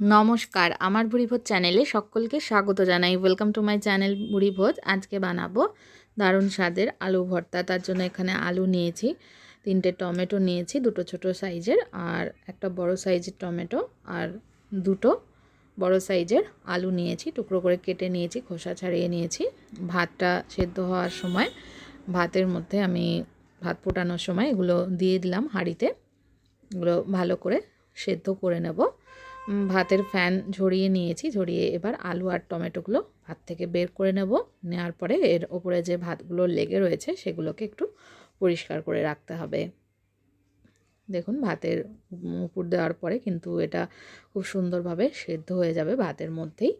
নমস্কার, আমার ভুড়িভোজ চ্যানেলে সকলকে স্বাগত জানাই। ওয়েলকাম টু মাই চ্যানেল ভুড়িভোজ আজকে বানাবো দারুণ স্বাদের আলু ভর্তা। তার জন্য এখানে আলু নিয়েছি, তিনটে টমেটো নিয়েছি, দুটো ছোট সাইজের আর একটা বড় সাইজের টমেটো আর দুটো বড় সাইজের আলু নিয়েছি। টুকরো করে কেটে নিয়েছি, খোসা ছাড়িয়ে নিয়েছি। ভাতটা সেদ্ধ হওয়ার সময় ভাতের মধ্যে আমি ভাত ফোটানোর সময় এগুলো দিয়ে দিলাম হাঁড়িতে। এগুলো ভালো করে সেদ্ধ করে নেব। ভাতের ফ্যান ঝরিয়ে নিয়েছি, ঝরিয়ে এবার আলু আর টমেটোগুলো ভাত থেকে বের করে নেব। নেওয়ার পরে এর ওপরে যে ভাতগুলো লেগে রয়েছে সেগুলোকে একটু পরিষ্কার করে রাখতে হবে। দেখুন, ভাতের উপর দেওয়ার পরে কিন্তু এটা খুব সুন্দরভাবে সেদ্ধ হয়ে যাবে ভাতের মধ্যেই।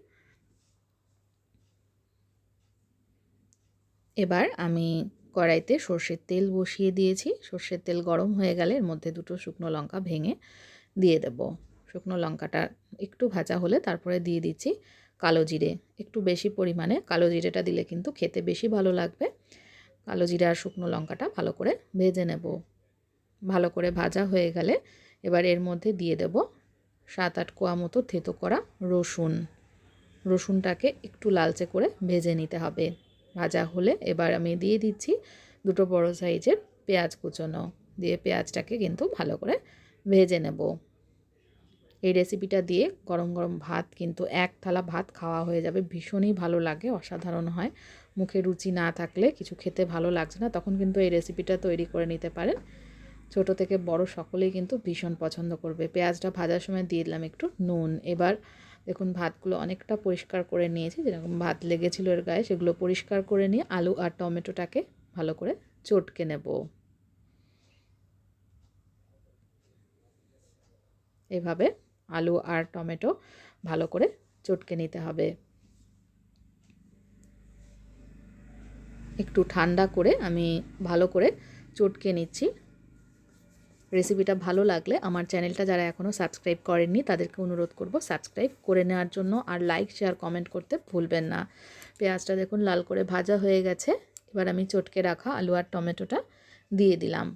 এবার আমি কড়াইতে সর্ষের তেল বসিয়ে দিয়েছি। সর্ষের তেল গরম হয়ে গেলে এর মধ্যে দুটো শুকনো লঙ্কা ভেঙে দিয়ে দেবো। শুকনো লঙ্কাটা একটু ভাজা হলে তারপরে দিয়ে দিচ্ছি কালো জিরে। একটু বেশি পরিমাণে কালো জিরেটা দিলে কিন্তু খেতে বেশি ভালো লাগবে। কালো জিরে আর শুকনো লঙ্কাটা ভালো করে ভেজে নেব। ভালো করে ভাজা হয়ে গেলে এবার এর মধ্যে দিয়ে দেব সাত আট কোয়া মতো থেতো করা রসুন। রসুনটাকে একটু লালচে করে ভেজে নিতে হবে। ভাজা হলে এবার আমি দিয়ে দিচ্ছি দুটো বড় সাইজের পেঁয়াজ কুচোনো। দিয়ে পেঁয়াজটাকে কিন্তু ভালো করে ভেজে নেব। এই রেসিপিটা দিয়ে গরম গরম ভাত কিন্তু এক থালা ভাত খাওয়া হয়ে যাবে। ভীষণই ভালো লাগে, অসাধারণ হয়। মুখে রুচি না থাকলে কিছু খেতে ভালো লাগছে না, তখন কিন্তু এই রেসিপিটা তৈরি করে নিতে পারেন। ছোট থেকে বড় সকলেই কিন্তু ভীষণ পছন্দ করবে। পেঁয়াজটা ভাজার সময় দিয়ে দিলাম একটু নুন। এবার দেখুন ভাতগুলো অনেকটা পরিষ্কার করে নিয়েছি, যেরকম ভাত লেগেছিল এর গায়ে সেগুলো পরিষ্কার করে নিয়ে আলু আর টমেটোটাকে ভালো করে চটকে নেব। এভাবে আলু আর টমেটো ভালো করে চটকে নিতে হবে। একটু ঠান্ডা করে আমি ভালো করে চটকে নিচ্ছি। রেসিপিটা ভালো লাগলে আমার চ্যানেলটা যারা এখনও সাবস্ক্রাইব করেননি, তাদেরকে অনুরোধ করব সাবস্ক্রাইব করে নেওয়ার জন্য আর লাইক, শেয়ার, কমেন্ট করতে ভুলবেন না। পেঁয়াজটা দেখুন লাল করে ভাজা হয়ে গেছে। এবার আমি চটকে রাখা আলু আর টমেটোটা দিয়ে দিলাম।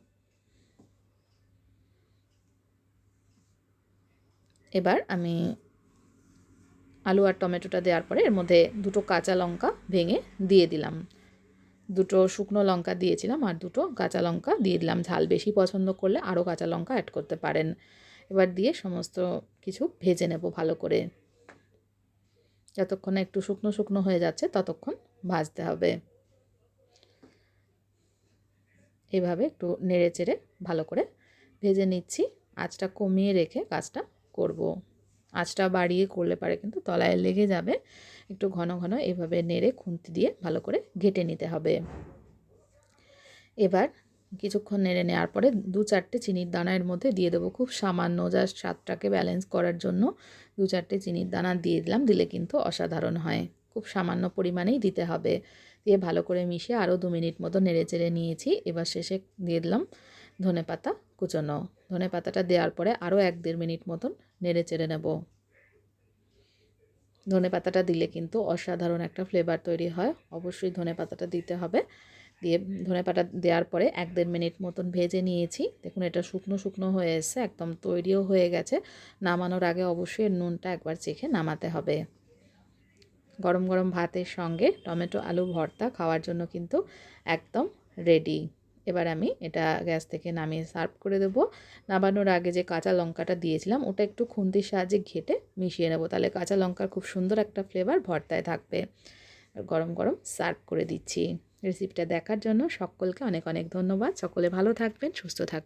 এবার আমি আলু আর টমেটোটা দেওয়ার পরে এর মধ্যে দুটো কাঁচা লঙ্কা ভেঙে দিয়ে দিলাম। দুটো শুকনো লঙ্কা দিয়েছিলাম আর দুটো কাঁচা লঙ্কা দিয়ে দিলাম। ঝাল বেশি পছন্দ করলে আরও কাঁচা লঙ্কা অ্যাড করতে পারেন। এবার দিয়ে সমস্ত কিছু ভেজে নেব ভালো করে। যতক্ষণ একটু শুকনো শুকনো হয়ে যাচ্ছে ততক্ষণ ভাজতে হবে। এভাবে একটু নেড়ে চেড়ে ভালো করে ভেজে নিচ্ছি। আঁচটা কমিয়ে রেখে কাজটা করব। আঁচটা বাড়িয়ে করলে পারে কিন্তু তলায় লেগে যাবে। একটু ঘন ঘন এভাবে নেড়ে খুন্তি দিয়ে ভালো করে ঘেটে নিতে হবে। এবার কিছুক্ষণ নেড়ে নেওয়ার পরে দু চারটে চিনির দানা এর মধ্যে দিয়ে দেবো খুব সামান্য জাস্ট স্বাদটাকে ব্যালেন্স করার জন্য। দু চারটে চিনির দানা দিয়ে দিলাম, দিলে কিন্তু অসাধারণ হয়। খুব সামান্য পরিমাণেই দিতে হবে। দিয়ে ভালো করে মিশিয়ে আরও দু মিনিট মতো নেড়ে চেড়ে নিয়েছি। এবার শেষে দিয়ে দিলাম ধনে পাতা কুচোনো। ধনে পাতাটা দেওয়ার পরে আরও এক দেড় মিনিট মতন নেড়ে চেড়ে নেব। ধনে পাতাটা দিলে কিন্তু অসাধারণ একটা ফ্লেভার তৈরি হয়। অবশ্যই ধনে পাতাটা দিতে হবে। দিয়ে ধনে পাতা দেওয়ার পরে এক দেড় মিনিট মতন ভেজে নিয়েছি। দেখুন এটা শুকনো শুকনো হয়ে এসছে, একদম তৈরিও হয়ে গেছে। নামানোর আগে অবশ্যই নুনটা একবার চেখে নামাতে হবে। গরম গরম ভাতের সঙ্গে টমেটো, আলু ভর্তা খাওয়ার জন্য কিন্তু একদম রেডি এবার আমি এটা গ্যাস থেকে নামিয়ে সার্ভ করে দেবো। নামানোর আগে যে কাঁচা লঙ্কাটা দিয়েছিলাম, ওটা একটু খুন্তির সাহায্যে ঘেটে মিশিয়ে নেব। তাহলে কাঁচা লঙ্কার খুব সুন্দর একটা ফ্লেভার ভর্তায় থাকবে। গরম গরম সার্ভ করে দিচ্ছি। রেসিপিটা দেখার জন্য সকলকে অনেক অনেক ধন্যবাদ। সকলে ভালো থাকবেন, সুস্থ থাকবেন।